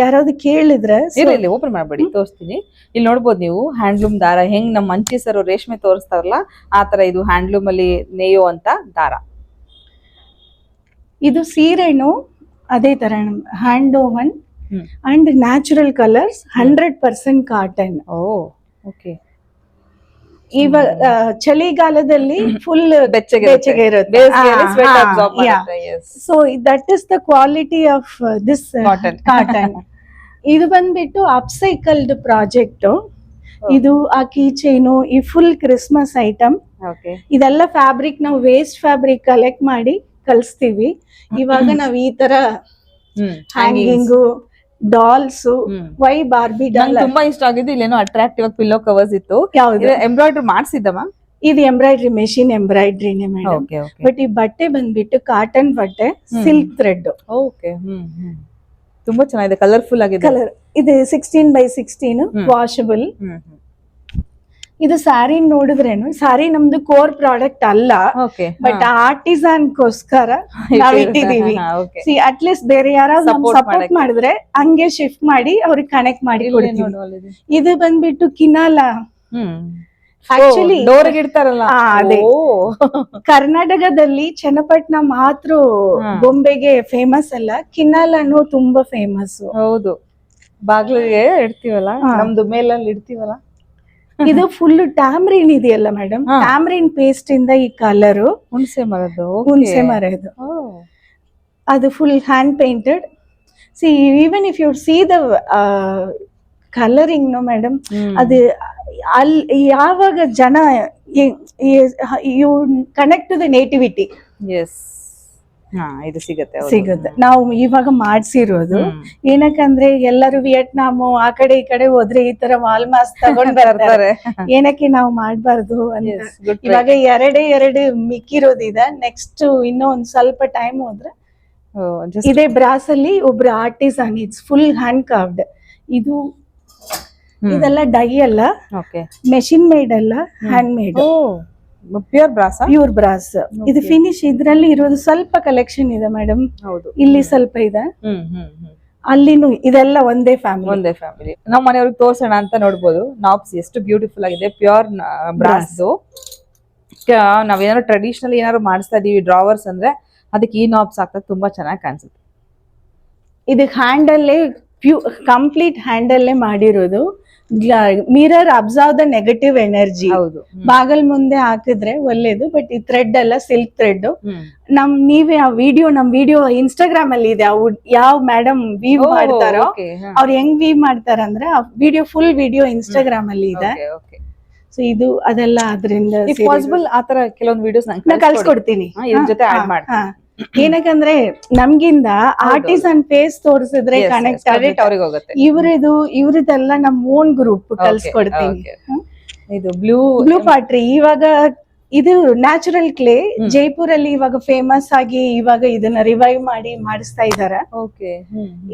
ಯಾರಾದ್ರು ಕೇಳಿದ್ರೆ ಇಲ್ಲಿ ಓಪನ್ ಮಾಡ್ಬೇಡಿ ತೋರಿಸ್ತೀನಿ. ಇಲ್ಲಿ ನೋಡ್ಬೋದು ನೀವು ಹ್ಯಾಂಡ್ಲೂಮ್ ದಾರ ಹೆಂಗ್ ನಮ್ಮ ಮಂಚಿ ಸರ್ ರೇಷ್ಮೆ ತೋರಿಸ್ತಾರಲ್ಲ ಆ ತರ ಇದು ಹ್ಯಾಂಡ್ಲೂಮ್ ಅಲ್ಲಿ ನೇಯೋ ಅಂತ ದಾರ. ಇದು ಸೀರೆನು ಅದೇ ತರ hand woven and natural colours hundred percent cotton oh okay ಇವಾಗ ಚಳಿಗಾಲದಲ್ಲಿ ಫುಲ್ ಬೆಚ್ಚಗೆ ಇರುತ್ತೆ. So that is the quality of this. Cotton ಇದು ಬಂದ್ಬಿಟ್ಟು ಅಪ್ಸೈಕಲ್ಡ್ ಪ್ರಾಜೆಕ್ಟ್ ಇದು ಆ ಕೀಚೇನು ಈ ಫುಲ್ ಕ್ರಿಸ್ಮಸ್ ಐಟಮ್. ಇದೆಲ್ಲ ಫ್ಯಾಬ್ರಿಕ್ ನಾವು ವೇಸ್ಟ್ ಫ್ಯಾಬ್ರಿಕ್ ಕಲೆಕ್ಟ್ ಮಾಡಿ ಕಲಿಸ್ತೀವಿ. ಇವಾಗ ನಾವ್ ಈ ತರ hanging dolls. Why Barbie doll ತುಂಬಾ ಇಷ್ಟ ಆಗಿದ್ದು ಇಲ್ಲೇನೋ ಅಟ್ರಾಕ್ಟಿವ್ ಆಗಿ ಪಿಲ್ಲೋ ಕವರ್ಸ್ ಇತ್ತು. ಎಂಬ್ರಾಯ್ಡ್ರಿ ಮಾಡ್ಸಿದ್ದ ಮ್ಯಾಮ್ ಇದು ಎಂಬ್ರಾಯ್ಡ್ರಿ ಮೆಷಿನ್ ಎಂಬ್ರಾಯ್ಡ್ರಿನೇ ಮೇಡಮ್ ಬಟ್ ಈ ಬಟ್ಟೆ ಬಂದ್ಬಿಟ್ಟು ಕಾಟನ್ ಬಟ್ಟೆ ಸಿಲ್ಕ್ ಥ್ರೆಡ್ ಓಕೆ ತುಂಬಾ ಚೆನ್ನಾಗಿದೆ ಕಲರ್ಫುಲ್ ಆಗಿದೆ ಕಲರ್ ಇದು ಸಿಕ್ಸ್ಟೀನ್ ಬೈ ಸಿಕ್ಸ್ಟೀನ್ ವಾಷಬಲ್ ಇದು ಸ್ಯಾರಿ ನೋಡಿದ್ರೇನು? ಸ್ಯಾರಿ ನಮ್ದು ಕೋರ್ ಪ್ರಾಡಕ್ಟ್ ಅಲ್ಲ. ಬಟ್ ಆರ್ಟಿಸನ್ಗೋಸ್ಕರ [LAUGHS] ನಾವ್ ಇಟ್ಟಿದೀವಿ. ಸಿ ಸಿ ಅಟ್ಲೀಸ್ಟ್ ಬೇರೆ ಯಾರಾದ್ರೂ ಸಪೋರ್ಟ್ ಮಾಡಿದ್ರೆ ಹಂಗೆ ಶಿಫ್ಟ್ ಮಾಡಿ ಅವ್ರಿಗೆ ಕನೆಕ್ಟ್ ಮಾಡಿ ಕೊಡ್ತೀವಿ. ಇದು ಬಂದ್ಬಿಟ್ಟು ಕಿನಾಲ. ಇಡ್ತಾರಲ್ಲ. ಅದೇ. [LAUGHS] ಕರ್ನಾಟಕದಲ್ಲಿ ಚನ್ನಪಟ್ಟಣ ಮಾತ್ರ ಬೊಂಬೆಗೆ ಫೇಮಸ್ ಅಲ್ಲ. ಕಿನ್ನಾಲನು ತುಂಬಾ ಫೇಮಸ್ ಹೌದು. ಬಾಗ್ಲಿಗೆ ಇಡ್ತೀವಲ್ಲ. ನಮ್ದು ಮೇಲಲ್ಲಿ ಇಡ್ತೀವಲ್ಲ? ಇದು ಫುಲ್ ಟ್ಯಾಮ್ರಿನ್ ಇದೆಯಲ್ಲ ಮೇಡಮ್ ಹಾ. ಟ್ಯಾಮ್ರಿನ್ ಪೇಸ್ಟ್ ಇಂದ ಈ ಕಲರ್ ಹುಣಸೆ ಮರದ್ದು ಹುಣಸೆ ಮರದ್ದು. ಅದು full hand painted see even if you see the colouring no madam ಅದು ಅಲ್ಲಿ ಯಾವಾಗ ಜನ you connect to the nativity yes ಹಾ ಇದು ಸಿಗತ್ತೆ. ಸಿಗುತ್ತೆ. ನಾವು ಇವಾಗ ಮಾಡ್ಸಿರೋದು. ಏನಕ್ಕಂದ್ರೆ ಎಲ್ಲರೂ ವಿಯೆಟ್ನಾಮ್ ಆ ಕಡೆ ಈ ಕಡೆ ಹೋದ್ರೆ ಈ ತರ ವಾಲ್ ಮಾಸ್ ತಗೊಂಡ್ [LAUGHS] ಬರ್ತಾರೆ. ಏನಕ್ಕೆ ನಾವು ಮಾಡ್ಬಾರ್ದು. ಇವಾಗ ಎರಡೇ ಎರಡು ಮಿಕ್ಕಿರೋದಿದೆ. ನೆಕ್ಸ್ಟ್ ಇನ್ನೂ ಒಂದ್ ಸ್ವಲ್ಪ ಟೈಮ್ ಹೋದ್ರೆ ಇದೇ ಬ್ರಾಸ್ ಅಲ್ಲಿ ಒಬ್ರು artisan it's full hand carved ಇದು ಇದೆಲ್ಲ ಡೈ ಅಲ್ಲ. ಮೆಷಿನ್ ಮೇಡ್ ಅಲ್ಲ hand made pure brass pure brass ಇದು ಫಿನಿಶ್ ಇದ್ರಲ್ಲಿ ಇರೋದು ಸ್ವಲ್ಪ ಕಲೆಕ್ಷನ್ ಇದೆ ಮೇಡಮ್ ಹೌದು. ಇಲ್ಲಿ ಸ್ವಲ್ಪ ಇದೆ. ಅಲ್ಲಿನು ಇದೆಲ್ಲ ಒಂದೇ ಫ್ಯಾಮಿಲಿ ಒಂದೇ ಫ್ಯಾಮಿಲಿ ನಾವು ಮನೆಯವ್ರಿಗೆ ತೋರ್ಸೋಣ ಅಂತ ನೋಡ್ಬೋದು. ನಾಪ್ಸ್ ಎಷ್ಟು ಬ್ಯೂಟಿಫುಲ್ ಆಗಿದೆ. ಪ್ಯೂರ್ ಬ್ರಾಸ್ ನಾವೇನಾದ್ರು ಟ್ರೆಡಿಷನಲ್ ಏನಾದ್ರು ಮಾಡಿಸ್ತಾ ಇದೀವಿ ಡ್ರಾವರ್ಸ್ ಅಂದ್ರೆ ಅದಕ್ಕೆ ಈ ನಾಬ್ಸ್ ಹಾಕ್ತಾ ತುಂಬಾ ಚೆನ್ನಾಗಿ ಕಾಣಿಸುತ್ತೆ. ಇದಕ್ಕೆ ಹ್ಯಾಂಡಲ್ಲೇ ಪ್ಯೂ ಕಂಪ್ಲೀಟ್ ಹ್ಯಾಂಡಲ್ಲೇ ಮಾಡಿರೋದು. Mirror absorb the negative energy ಹೌದು. ಬಾಗಲ್ ಮುಂದೆ ಹಾಕಿದ್ರೆ ಒಳ್ಳೇದು ಬಟ್ ಈ ಥ್ರೆಡ್ ಅಲ್ಲ ಸಿಲ್ಕ್ ಥ್ರೆಡ್ ನಮ್ ನೀವೇ ಆ ವಿಡಿಯೋ ನಮ್ ವಿಡಿಯೋ ಇನ್ಸ್ಟಾಗ್ರಾಮ್ ಅಲ್ಲಿ ಇದೆ ಅವು ಯಾವ ಮೇಡಮ್ ವೀವ್ ಮಾಡ್ತಾರೋ ಅವ್ರು ಹೆಂಗ್ ವೀವ್ ಮಾಡ್ತಾರಂದ್ರೆ ಆ ವಿಡಿಯೋ ಫುಲ್ ವಿಡಿಯೋ ಇನ್ಸ್ಟಾಗ್ರಾಮ್ ಅಲ್ಲಿ ಇದೆ. ಸೊ ಇದು ಅದೆಲ್ಲ ಅದರಿಂದ ಪಾಸಿಬಲ್ ಆತರ ಕೆಲವೊಂದು ವಿಡಿಯೋಸ್ ನಾನು ಕಳ್ಸ್ಕೊಡ್ತೀನಿ. ಹಾ, ಇದ್ರ ಜೊತೆ ಆಡ್ ಮಾಡ್ತೀನಿ. ಹಾ. ಏನಕ್ಕಂದ್ರೆ ನಮ್ಗಿಂದ ಅಂಡ್ ಫೇಸ್ ತೋರಿಸಿದ್ರೆ ಕನೆಕ್ಟ್ ಆಗುತ್ತೆ. ಅವ್ರಿಗೆ ಹೋಗುತ್ತೆ. ಇವ್ರದು ಇವ್ರದೆಲ್ಲ ನಮ್ ಓನ್ ಗ್ರೂಪ್ ಕಲ್ಸ್ಕೊಡ್ತೀನಿ. ಇದು ಬ್ಲೂ ಬ್ಲೂ ಪಾಟ್ರಿ ಇವಾಗ ಇದು ನ್ಯಾಚುರಲ್ ಕ್ಲೇ ಜೈಪುರ್ ಅಲ್ಲಿ ಇವಾಗ ಫೇಮಸ್ ಆಗಿ ಇವಾಗ ಇದನ್ನ ರಿವೈವ್ ಮಾಡಿ ಮಾಡಿಸ್ತಾ ಇದಾರೆ.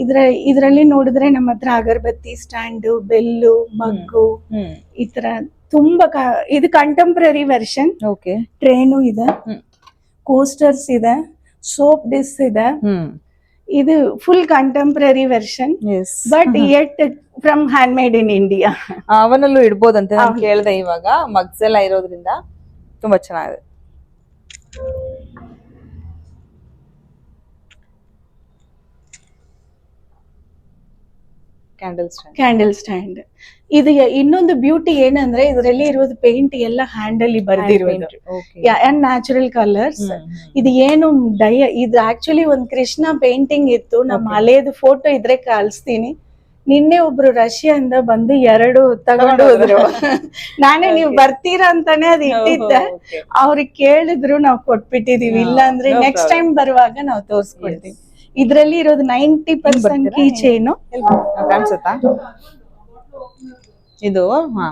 ಇದ್ರ ಇದ್ರಲ್ಲಿ ನೋಡಿದ್ರೆ ನಮ್ಮ ಹತ್ರ ಅಗರಬತ್ತಿ ಸ್ಟ್ಯಾಂಡ್ ಬೆಲ್ಲು ಮಗ್ಗು ಈ ತರ ತುಂಬಾ ಇದು ಕಂಟೆಂಪ್ರರಿ ವರ್ಷನ್ ಓಕೆ ಟ್ರೇನು ಇದೆ. ಕೋಸ್ಟರ್ಸ್ ಇದೆ. ಸೋಪ್ ಡಿಸ್ ಇದೆ. ಇದು full contemporary version but it from hand made in India ಅವನಲ್ಲೂ ಇಡ್ಬೋದಂತೆ ನಾನು ಕೇಳಿದೆ ಇವಾಗ. ಮಗ್ಸೆಲ್ಲ ಎಲ್ಲ ಇರೋದ್ರಿಂದ ತುಂಬಾ ಚೆನ್ನಾಗಿದೆ. ಕ್ಯಾಂಡಲ್ ಸ್ಟ್ಯಾಂಡ್ ಕ್ಯಾಂಡಲ್ ಸ್ಟ್ಯಾಂಡ್ ಇದು ಇನ್ನೊಂದು ಬ್ಯೂಟಿ ಏನಂದ್ರೆ ಇದರಲ್ಲಿ ಇರೋದು ಪೇಂಟ್ ಎಲ್ಲ ಹ್ಯಾಂಡ್ ಅಲ್ಲಿ ಬರ್ದಿರೋದು. ಅಂಡ್ ನ್ಯಾಚುರಲ್ ಕಲರ್ಸ್ ಇದು ಏನು ಡಯ ಇದು ಆಕ್ಚುಲಿ ಒಂದ್ ಕೃಷ್ಣ ಪೇಂಟಿಂಗ್ ಇತ್ತು. ನಮ್ಮ ಹಳೆಯದು ಫೋಟೋ ಇದ್ರೆ ಕಳಿಸ್ತೀನಿ ನಿನ್ನೆ ಒಬ್ರು ರಷ್ಯಾದಿಂದ ಬಂದು ಎರಡು ತಗೊಂಡು ಹೋದ್ರು. [LAUGHS] ನಾನೇ ನೀವು ಬರ್ತೀರಾ ಅಂತಾನೆ ಅದ್ ಇಟ್ಟಿದ್ದೆ. ಅವ್ರಿಗೆ ಕೇಳಿದ್ರು ನಾವು ಕೊಟ್ಬಿಟ್ಟಿದೀವಿ. ಇಲ್ಲ ಅಂದ್ರೆ ನೆಕ್ಸ್ಟ್ ಟೈಮ್ ಬರುವಾಗ ನಾವು ತೋರ್ಸ್ಕೊಡ್ತೀವಿ. ಇದ್ರಲ್ಲಿ ಇರೋದು ನೈಂಟಿ ಪರ್ಸೆಂಟ್? ಕೀ ಚೈನು ಕಾಣಿಸುತ್ತಾ? ಇದು ಹಾ.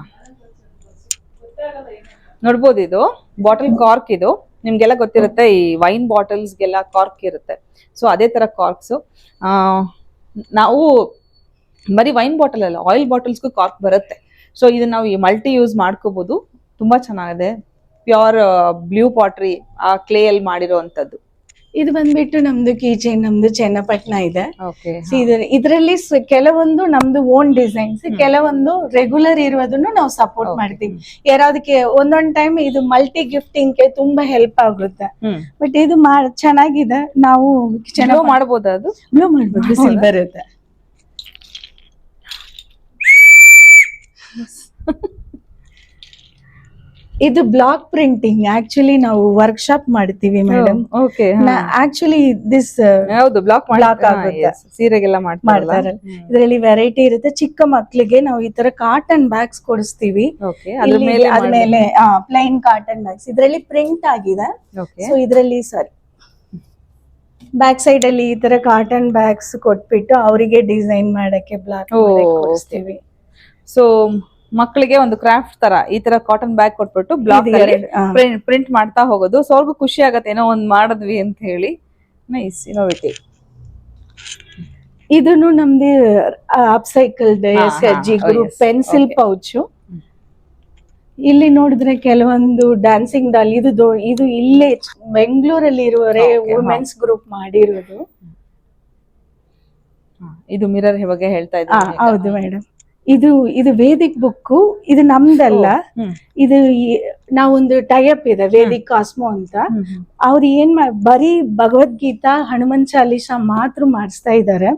ನೋಡ್ಬೋದು ಇದು ಬಾಟಲ್ ಕಾರ್ಕ್ ಇದು. ನಿಮ್ಗೆಲ್ಲ ಗೊತ್ತಿರುತ್ತೆ ಈ ವೈನ್ ಬಾಟಲ್ಸ್ಗೆಲ್ಲ ಕಾರ್ಕ್ ಇರುತ್ತೆ. ಸೊ ಅದೇ ತರ ಕಾರ್ಕ್ಸ್ ನಾವು ಬರೀ ವೈನ್ ಬಾಟಲ್ ಅಲ್ಲ ಆಯಿಲ್ ಬಾಟಲ್ಸ್ಗೂ ಕಾರ್ಕ್ ಬರುತ್ತೆ. ಸೊ ಇದನ್ನ ನಾವು ಈ ಮಲ್ಟಿ ಯೂಸ್ ಮಾಡ್ಕೋಬಹುದು ತುಂಬಾ ಚೆನ್ನಾಗಿದೆ. ಪ್ಯೂರ್ ಬ್ಲೂ ಪಾಟ್ರಿ ಆ ಕ್ಲೇ ಅಲ್ಲಿ ಮಾಡಿರೋವಂಥದ್ದು. ಇದು ಬಂದ್ಬಿಟ್ಟು ನಮ್ದು ಕೀ ಚೈನ್ ನಮ್ದು ಚೆನ್ನಪಟ್ಟಣ ಇದೆ. ಇದರಲ್ಲಿ ಕೆಲವೊಂದು ನಮ್ದು ಓನ್ ಡಿಸೈನ್ಸ್ ಕೆಲವೊಂದು ರೆಗ್ಯುಲರ್ ಇರೋದನ್ನು ನಾವು ಸಪೋರ್ಟ್ ಮಾಡ್ತೀವಿ. ಯಾರಾದಕ್ಕೆ ಒಂದೊಂದ್ ಟೈಮ್ ಇದು ಮಲ್ಟಿ ಗಿಫ್ಟಿಂಗ್ಗೆ ತುಂಬಾ ಹೆಲ್ಪ್ ಆಗುತ್ತೆ. ಬಟ್ ಇದು ಚೆನ್ನಾಗಿದೆ. ನಾವು ಚೆನ್ನಾಗಿ ಮಾಡಬಹುದು ಅದು? ಬ್ಲೂ ಮಾಡಬಹುದು ಸಿಲ್ವರ್ ಇರುತ್ತೆ [LAUGHS] ಇದು ಬ್ಲಾಕ್ ಪ್ರಿಂಟಿಂಗ್ ಆಕ್ಚುಲಿ ನಾವು ವರ್ಕ್ಶಾಪ್ ಮಾಡ್ತೀವಿ ಮೇಡಮ್ ಓಕೆ ಆಕ್ಚುಲಿ ದಿಸ್ ಹೌದು ಬ್ಲಾಕ್ ಬ್ಲಾಕ್ ಆಗುತ್ತೆ. ಸೀರೆಗೆಲ್ಲ ಮಾಡ್ತಾರೆ ಇದರಲ್ಲಿ ವೆರೈಟಿ ಇರುತ್ತೆ. ಚಿಕ್ಕ ಮಕ್ಳಿಗೆ ನಾವು ಈ ತರ ಕಾಟನ್ ಬ್ಯಾಗ್ಸ್ ಕೊಡಿಸ್ತೀವಿ. ಅದ್ರ ಮೇಲೆ ಪ್ಲೈನ್ ಕಾಟನ್ ಬ್ಯಾಗ್ಸ್ ಇದರಲ್ಲಿ ಪ್ರಿಂಟ್ ಆಗಿದೆ. ಸೊ ಇದರಲ್ಲಿ ಸಾರಿ ಬ್ಯಾಕ್ ಸೈಡ್ ಅಲ್ಲಿ ಈ ತರ ಕಾಟನ್ ಬ್ಯಾಗ್ಸ್ ಕೊಟ್ಬಿಟ್ಟು ಅವರಿಗೆ ಡಿಸೈನ್ ಮಾಡಕ್ಕೆ ಬ್ಲಾಕ್ ಓ, ಕೊಡಿಸ್ತೀವಿ. ಸೊ ಮಕ್ಕಳಿಗೆ ಒಂದು ಕ್ರಾಫ್ಟ್ ತರ ಈ ತರ ಕಾಟನ್ ಬ್ಯಾಗ್ ಕೊಟ್ಬಿಟ್ಟು ಬ್ಲಾಕ್. ಪ್ರಿಂಟ್ ಮಾಡ್ತಾ ಹೋಗೋದು. ಸೊ ಅವ್ರಿಗೂ ಖುಷಿ ಆಗತ್ತೆ. ಏನೋ ಒಂದ್ ಮಾಡಿದ್ವಿ ಅಂತ ಹೇಳಿ. ನೈಸ್ ಇನೋವೇಟಿವ್ ಇದನ್ನು ನಮ್ದು ಅಪ್ಸೈಕಲ್ಡ್ ಹಾ, S G group pencil. Pouch ಇಲ್ಲಿ ನೋಡಿದ್ರೆ ಕೆಲವೊಂದು ಡ್ಯಾನ್ಸಿಂಗ್ ಡಾಲ್ ಇದು ಇದು ಇಲ್ಲೇ ಬೆಂಗಳೂರಲ್ಲಿ ಇರುವರೆ ವುಮೆನ್ಸ್ ಗ್ರೂಪ್ ಮಾಡಿರೋದು. ಇದು ಮಿರರ್ ಬಗ್ಗೆ ಹೇಳ್ತಾ ಇದ್ದಾರೆ. ಇದ್ದೀನಿ ಹೌದು ಮೇಡಮ್ ಇದು ಇದು ವೇದಿಕ್ ಬುಕ್ ಇದು ನಮ್ದಲ್ಲ. ಇದು ನಾವೊಂದು ಟೈಅಪ್ ಇದೆ ವೇದಿಕ್ ಕಾಸ್ಮೋ ಅಂತ. ಅವ್ರು ಏನ್ ಬರೀ ಭಗವದ್ಗೀತಾ ಹನುಮನ್ ಚಾಲೀಸಾ ಮಾತ್ರ ಮಾಡಿಸ್ತಾ ಇದ್ದಾರೆ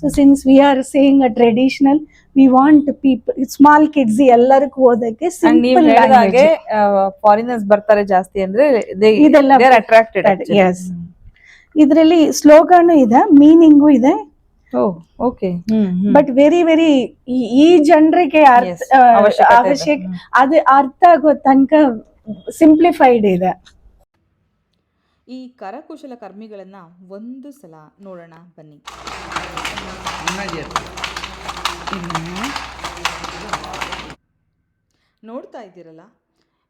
so since we are saying a traditional we want people small kids ಎಲ್ಲರಿಗೂ ಓದಕ್ಕೆ ಸಿಂಪಲ್ ಫಾರಿನರ್ಸ್ ಬರ್ತಾರೆ ಜಾಸ್ತಿ ಅಂದ್ರೆ ಇದೆಲ್ಲ ಅಟ್ರಾಕ್ಟೆಡ್ ಎಸ್ ಇದರಲ್ಲಿ ಸ್ಲೋಗಾನು ಇದೆ ಮೀನಿಂಗು ಇದೆ ಓಕೆ ಬಟ್ ವೆರಿ ವೆರಿ ಈ ಜನರಿಗೆ ಅವಶ್ಯಕ ಅದು ಅರ್ಥ ಆಗೋ ತನಕ ಸಿಂಪ್ಲಿಫೈಡ್ ಇದೆ. ಈ ಕರಕುಶಲ ಕರ್ಮಿಗಳನ್ನ ಒಂದು ಸಲ ನೋಡೋಣ ಬನ್ನಿ. ನೋಡ್ತಾ ಇದ್ದೀರಲ್ಲ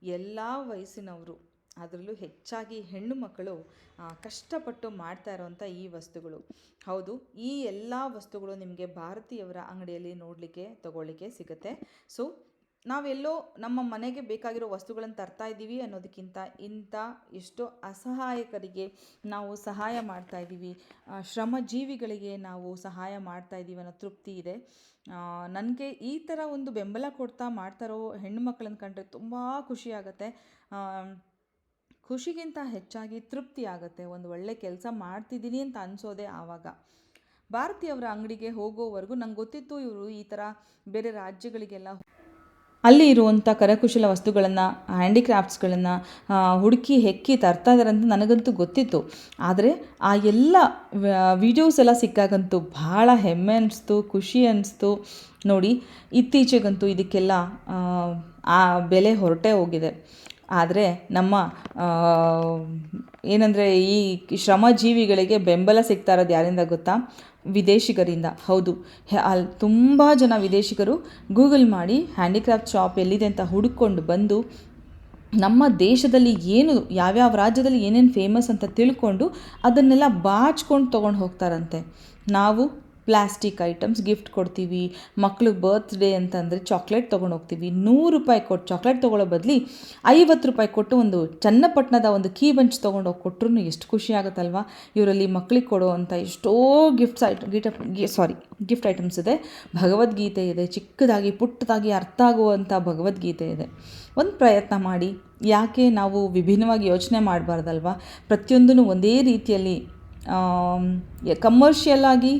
ಎಲ್ಲ ವಯಸ್ಸಿನವರು ಅದರಲ್ಲೂ ಹೆಚ್ಚಾಗಿ ಹೆಣ್ಣು ಮಕ್ಕಳು ಕಷ್ಟಪಟ್ಟು ಮಾಡ್ತಾ ಇರುವಂಥ ಈ ವಸ್ತುಗಳು. ಹೌದು, ಈ ಎಲ್ಲ ವಸ್ತುಗಳು ನಿಮಗೆ ಭಾರತೀಯವರ ಅಂಗಡಿಯಲ್ಲಿ ನೋಡಲಿಕ್ಕೆ, ತಗೊಳ್ಳಿಕ್ಕೆ ಸಿಗುತ್ತೆ. ಸೊ ನಾವೆಲ್ಲೋ ನಮ್ಮ ಮನೆಗೆ ಬೇಕಾಗಿರೋ ವಸ್ತುಗಳನ್ನು ತರ್ತಾ ಇದ್ದೀವಿ ಅನ್ನೋದಕ್ಕಿಂತ ಇಂಥ ಎಷ್ಟೋ ಅಸಹಾಯಕರಿಗೆ ನಾವು ಸಹಾಯ ಮಾಡ್ತಾ ಇದ್ದೀವಿ. ಶ್ರಮಜೀವಿಗಳಿಗೆ ನಾವು ಸಹಾಯ ಮಾಡ್ತಾ ಇದ್ದೀವಿ ಅನ್ನೋ ತೃಪ್ತಿ ಇದೆ. ನನಗೆ ಈ ಥರ ಒಂದು ಬೆಂಬಲ ಕೊಡ್ತಾ ಮಾಡ್ತಾರೋ ಹೆಣ್ಣು ಮಕ್ಕಳನ್ನು ಕಂಡ್ರೆ ತುಂಬ ಖುಷಿಯಾಗತ್ತೆ ಖುಷಿಗಿಂತ ಹೆಚ್ಚಾಗಿ ತೃಪ್ತಿ ಆಗುತ್ತೆ, ಒಂದು ಒಳ್ಳೆ ಕೆಲಸ ಮಾಡ್ತಿದ್ದೀನಿ ಅಂತ ಅನಿಸೋದೆ ಆವಾಗ. ಭಾರತೀಯವರ ಅಂಗಡಿಗೆ ಹೋಗೋವರೆಗೂ ನಂಗೆ ಗೊತ್ತಿತ್ತು ಇವರು ಈ ಥರ ಬೇರೆ ರಾಜ್ಯಗಳಿಗೆಲ್ಲ ಅಲ್ಲಿ ಇರುವಂಥ ಕರಕುಶಲ ವಸ್ತುಗಳನ್ನು, ಹ್ಯಾಂಡಿಕ್ರಾಫ್ಟ್ಸ್ಗಳನ್ನು ಹುಡುಕಿ ಹೆಕ್ಕಿ ತರ್ತಾ ಅಂತ ನನಗಂತೂ ಗೊತ್ತಿತ್ತು. ಆದರೆ ಆ ಎಲ್ಲ ವಿಡಿಯೋಸ್ ಎಲ್ಲ ಸಿಕ್ಕಾಗಂತೂ ಭಾಳ ಹೆಮ್ಮೆ ಅನ್ನಿಸ್ತು ಖುಷಿ ಅನ್ನಿಸ್ತು ನೋಡಿ, ಇತ್ತೀಚೆಗಂತೂ ಇದಕ್ಕೆಲ್ಲ ಆ ಬೆಲೆ ಹೊರಟೇ ಹೋಗಿದೆ. ಆದರೆ ನಮ್ಮ ಏನಂದರೆ ಈ ಶ್ರಮಜೀವಿಗಳಿಗೆ ಬೆಂಬಲ ಸಿಗ್ತಾ ಇರೋದು ಯಾರಿಂದ ಗೊತ್ತಾ? ವಿದೇಶಿಗರಿಂದ. ಹೌದು. ಅಲ್ಲಿ ತುಂಬ ಜನ ವಿದೇಶಿಗರು ಗೂಗಲ್ ಮಾಡಿ ಹ್ಯಾಂಡಿಕ್ರಾಫ್ಟ್ ಶಾಪ್ ಎಲ್ಲಿದೆ ಅಂತ ಹುಡುಕೊಂಡು ಬಂದು ನಮ್ಮ ದೇಶದಲ್ಲಿ ಏನು, ಯಾವ್ಯಾವ ರಾಜ್ಯದಲ್ಲಿ ಏನೇನು ಫೇಮಸ್ ಅಂತ ತಿಳ್ಕೊಂಡು ಅದನ್ನೆಲ್ಲ ಬಾಚ್ಕೊಂಡು ತೊಗೊಂಡು ಹೋಗ್ತಾರಂತೆ. ನಾವು ಪ್ಲಾಸ್ಟಿಕ್ ಐಟಮ್ಸ್ ಗಿಫ್ಟ್ ಕೊಡ್ತೀವಿ. ಮಕ್ಳಿಗೆ ಬರ್ತ್ಡೇ ಅಂತಂದರೆ ಚಾಕ್ಲೇಟ್ ತೊಗೊಂಡು ಹೋಗ್ತೀವಿ. ನೂರು ರೂಪಾಯಿ ಕೊಟ್ಟು ಚಾಕ್ಲೇಟ್ ತೊಗೊಳ್ಳೋ ಬದಲಿ ಐವತ್ತು ರೂಪಾಯಿ ಕೊಟ್ಟು ಒಂದು ಚನ್ನಪಟ್ಟಣದ ಒಂದು ಕೀ ಬಂಚ್ ತೊಗೊಂಡು ಹೋಗಿ ಕೊಟ್ಟರು ಎಷ್ಟು ಖುಷಿ ಆಗುತ್ತಲ್ವ? ಇವರಲ್ಲಿ ಮಕ್ಳಿಗೆ ಕೊಡೋ ಅಂಥ ಎಷ್ಟೋ ಗಿಫ್ಟ್ಸ್ ಐಟ್ ಗಿಟ ಸಾರಿ ಗಿಫ್ಟ್ ಐಟಮ್ಸ್ ಇದೆ. ಭಗವದ್ಗೀತೆ ಇದೆ. ಚಿಕ್ಕದಾಗಿ, ಪುಟ್ಟದಾಗಿ ಅರ್ಥ ಆಗುವಂಥ ಭಗವದ್ಗೀತೆ ಇದೆ. ಒಂದು ಪ್ರಯತ್ನ ಮಾಡಿ. ಯಾಕೆ ನಾವು ವಿಭಿನ್ನವಾಗಿ ಯೋಚನೆ ಮಾಡಬಾರ್ದಲ್ವ? ಪ್ರತಿಯೊಂದೂ ಒಂದೇ ರೀತಿಯಲ್ಲಿ ಕಮರ್ಷಿಯಲ್ ಆಗಿ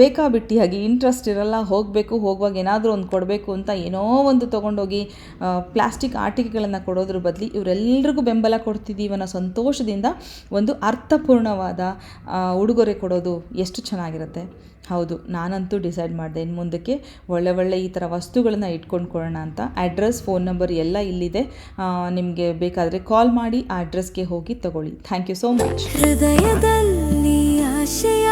ಬೇಕಾಬಿಟ್ಟಿಯಾಗಿ ಇಂಟ್ರೆಸ್ಟ್ ಇರಲ್ಲ, ಹೋಗಬೇಕು, ಹೋಗುವಾಗ ಏನಾದರೂ ಒಂದು ಕೊಡಬೇಕು ಅಂತ ಏನೋ ಒಂದು ತೊಗೊಂಡೋಗಿ ಪ್ಲಾಸ್ಟಿಕ್ ಆಟಿಕೆಗಳನ್ನು ಕೊಡೋದ್ರ ಬದಲಿ ಇವರೆಲ್ಲರಿಗೂ ಬೆಂಬಲ ಕೊಡ್ತಿದ್ದೀವಿ ಅನ್ನೋ ಸಂತೋಷದಿಂದ ಒಂದು ಅರ್ಥಪೂರ್ಣವಾದ ಉಡುಗೊರೆ ಕೊಡೋದು ಎಷ್ಟು ಚೆನ್ನಾಗಿರುತ್ತೆ. ಹೌದು, ನಾನಂತೂ ಡಿಸೈಡ್ ಮಾಡಿದೆ. ಇನ್ನು ಮುಂದಕ್ಕೆ ಒಳ್ಳೆ ಒಳ್ಳೆ ಈ ಥರ ವಸ್ತುಗಳನ್ನು ಇಟ್ಕೊಂಡು ಕೊಡೋಣ ಅಂತ. ಅಡ್ರೆಸ್ ಫೋನ್ ನಂಬರ್ ಎಲ್ಲ ಇಲ್ಲಿದೆ. ನಿಮಗೆ ಬೇಕಾದರೆ ಕಾಲ್ ಮಾಡಿ ಆ ಅಡ್ರೆಸ್ಗೆ ಹೋಗಿ ತಗೊಳ್ಳಿ. ಥ್ಯಾಂಕ್ ಯು ಸೋ ಮಚ್ ಹೃದಯದಲ್ಲಿ ಆಶಯ